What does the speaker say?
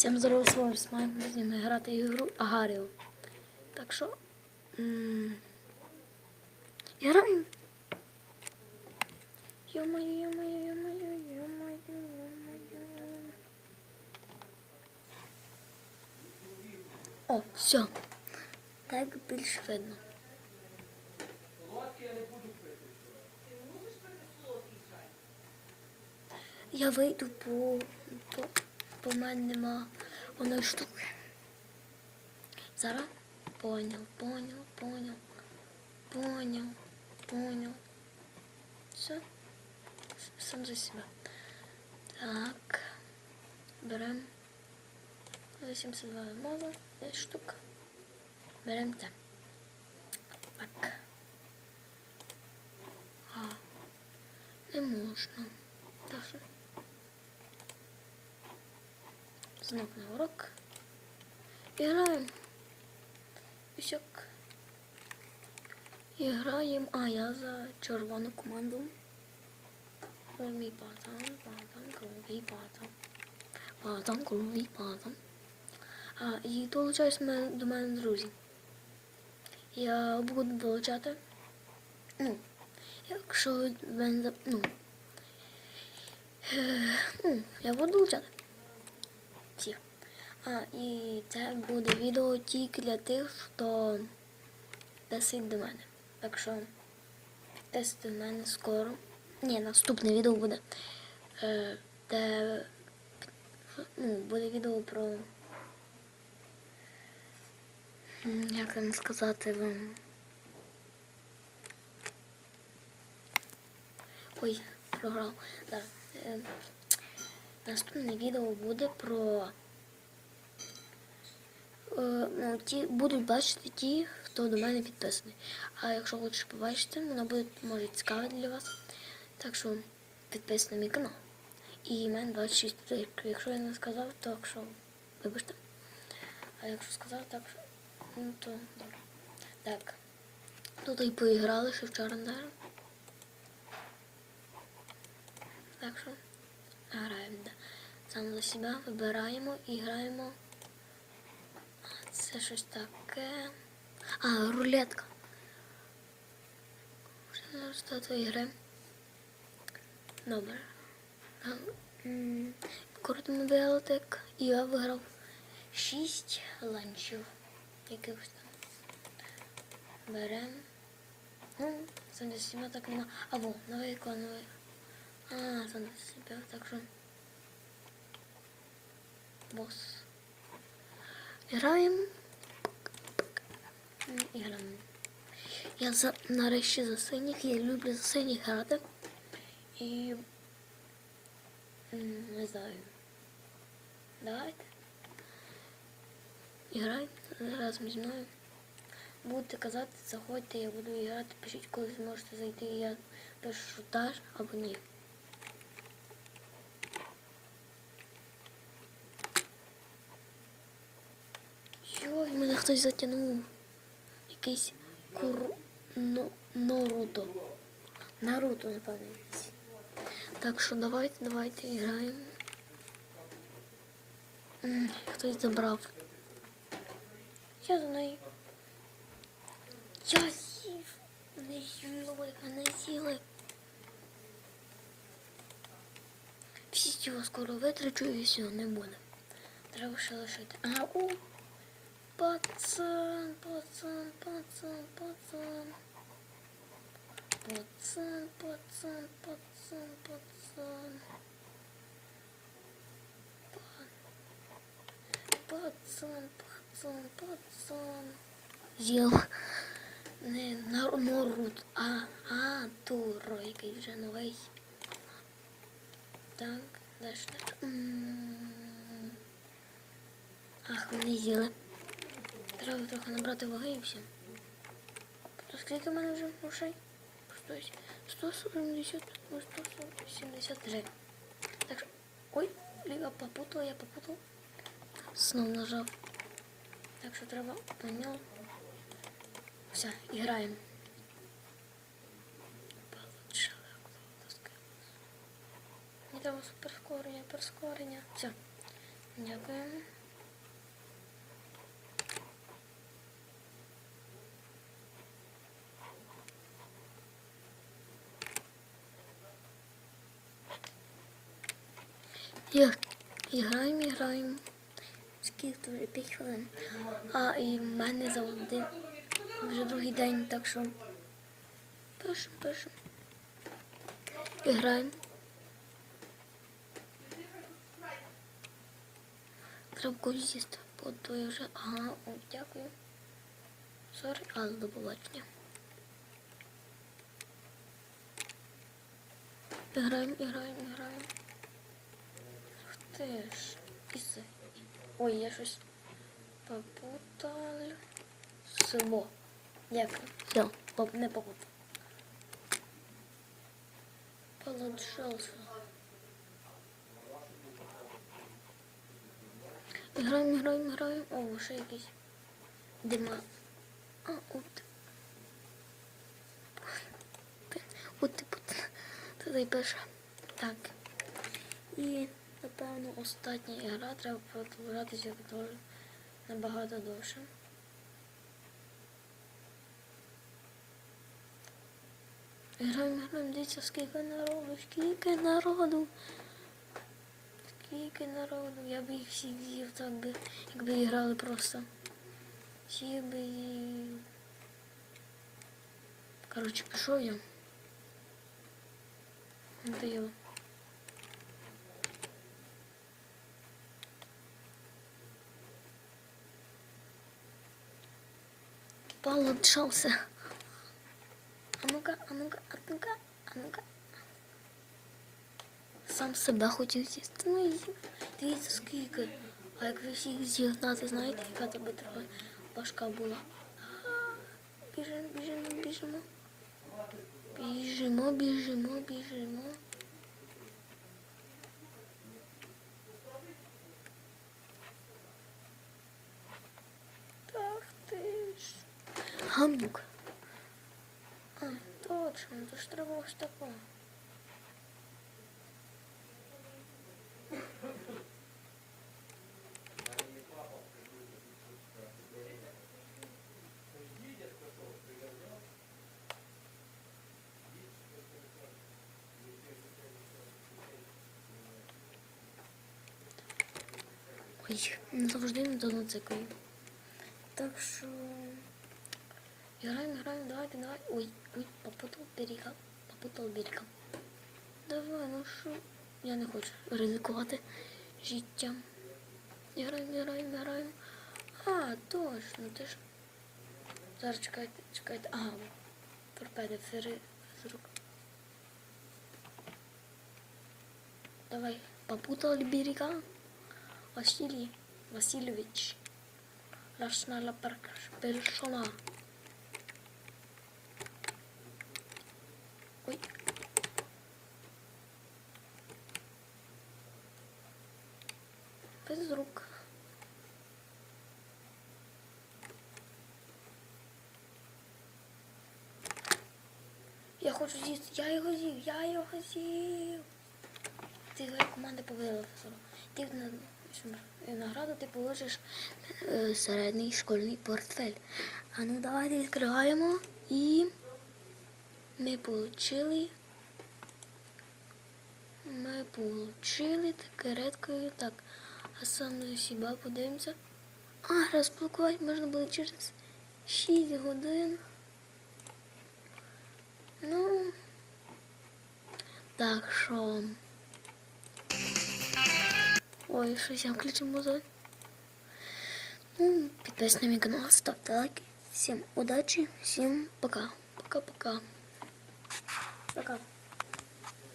Всім здорово, з вами Смайк, ми будемо грати ігру Агаріо. Так що... Граємо. Йо-моє, йо-моє, йо-моє, йо-моє, йо-моє. О, все. Так більш видно. Я вийду по, по, по мене нема одної штуки. Зараз поняв, поняв, поняв, поняв, поняв. Все. Сам за себе. Так. Берем 82 мова, 5 штук. Берем те. Так. А, не можна. Так що. Знов на урок. І граємо. Граємо. А, я за червону команду. Ой, мій патан, патан, кровий патан. Патан, кровий патан. А, і долучаюсь до мене друзі. Я буду долучати. Ну, якщо мене, ну, е, ну, я буду долучати. Всі. А, і це буде відео тільки для тих, хто писить до мене. Так що підписуйте до мене скоро. Ні, наступне відео буде. Е, де ну, буде відео про. Як вам сказати вам. Ой, програв. Да. Наступне відео буде про. Е, ну, ті, будуть бачити ті, хто до мене підписаний. А якщо хочеш побачити, воно буде може цікаве для вас. Так що підписуйся на мій канал. І мене 26 лайків. Якщо я не сказав, то якщо вибачте. А якщо сказав, так що ну то добре. Так. Тут і поіграли ще вчора навіть. Так що граємо. Да. Сам за себе вибираємо і граємо. Це щось таке. А, рулетка. Результату ігри. Добре. Крутимо біотек і я виграв 6 ланчів. Якихось там. Берем. Ну, сам для себе так нема. А во, новий ікон, новий. А, сам для себе, так що. Бос. Граємо. М, І граємо. Я за, нарешті за синіх, я люблю за синіх грати. І м, не знаю. Давайте. І грай разом зі мною. Будете казати, заходьте, я буду грати, пишіть, коли зможете зайти, і я пишу шутаж або ні. Хтось затягнув. Якийсь кур... Ну, Наруто. Наруто, напевно. Так що давайте, давайте граємо. Хтось забрав. Я за нею. Я їв. Не їли, не їли. Всі цього скоро витрачу і все, не буде. Треба ще лишити. А, у. Пацан, пацан, пацан, пацан. Пацан, пацан, пацан, пацан. Пацан, пацан, пацан. З'їв. Не Нар- Норут, а, а, Туро, який вже новий. Так, ж. Ах, вони з'їли. Треба трохи набрати ваги і все. То скільки в мене вже грошей? 170, ну 173. Так що, ой, я попутала, я попутала. Знов нажав. Так що треба поняв. Все, граємо. Мені треба прискорення, прискорення. Все. Дякую. Я і граємо. Скільки вже 5 хвилин. А і в мене за один вже другий день, так що пишемо, пишемо. І граємо. Треба з'їсти. То вже. Ага, о, дякую. Сорі, але до побачення. Граємо, граємо, граємо. Ух ти ж. Ой, я щось попутала. Село. Дякую. Все, поп- не попутав. Получился. Граємо, граємо, граємо. О, ще якийсь дима. А, от. От типу. Туди пише. Так. І, напевно, остання гра треба продовжатися дуже набагато довше. Граємо, граємо, дивіться, скільки народу, скільки народу. Скільки народу, я би їх всіх з'їв так би, якби грали просто. Всі би. Коротше, пішов я. Надоело. Получался. А ну-ка, а ну-ка, а ну-ка, а ну-ка. Сам себе хотів з'їсти. Ну дивіться скільки. А як ви всіх зігнати, знаєте, яка би трохи важка була. Біжимо, біжимо, біжимо. Біжимо, біжимо, біжимо. Так ти ж. Гамнюк. А, точно, то ж треба ось такого. Ой, завжди не доноцикаю. Так що. Граємо, граємо, давайте, давай. Ой, ой, попутал берега. Попутал берега. Давай, ну що? Я не хочу ризикувати життям. Граємо, граємо, граємо. А, точно, ти ж. Зараз чекайте, чекайте. Ага, торпеди фери. Давай, попутал берега. Василий Васильевич. Рашнала персона. Ой. Я хочу з'їсти. Я його з'їв, я його з'їв. Ти його команда повела. Ти на награду ти положиш е, середній школьний портфель. А ну давайте відкриваємо і ми получили. Ми получили таке редкою. Так, а саме себе подивимося. А, розблокувати можна буде через 6 годин. Ну так що. Ой, щось я включив музон. Ну, підписуйтесь на мій канал, ставте лайки. Всім удачі, всім пока. Пока-пока. Пока.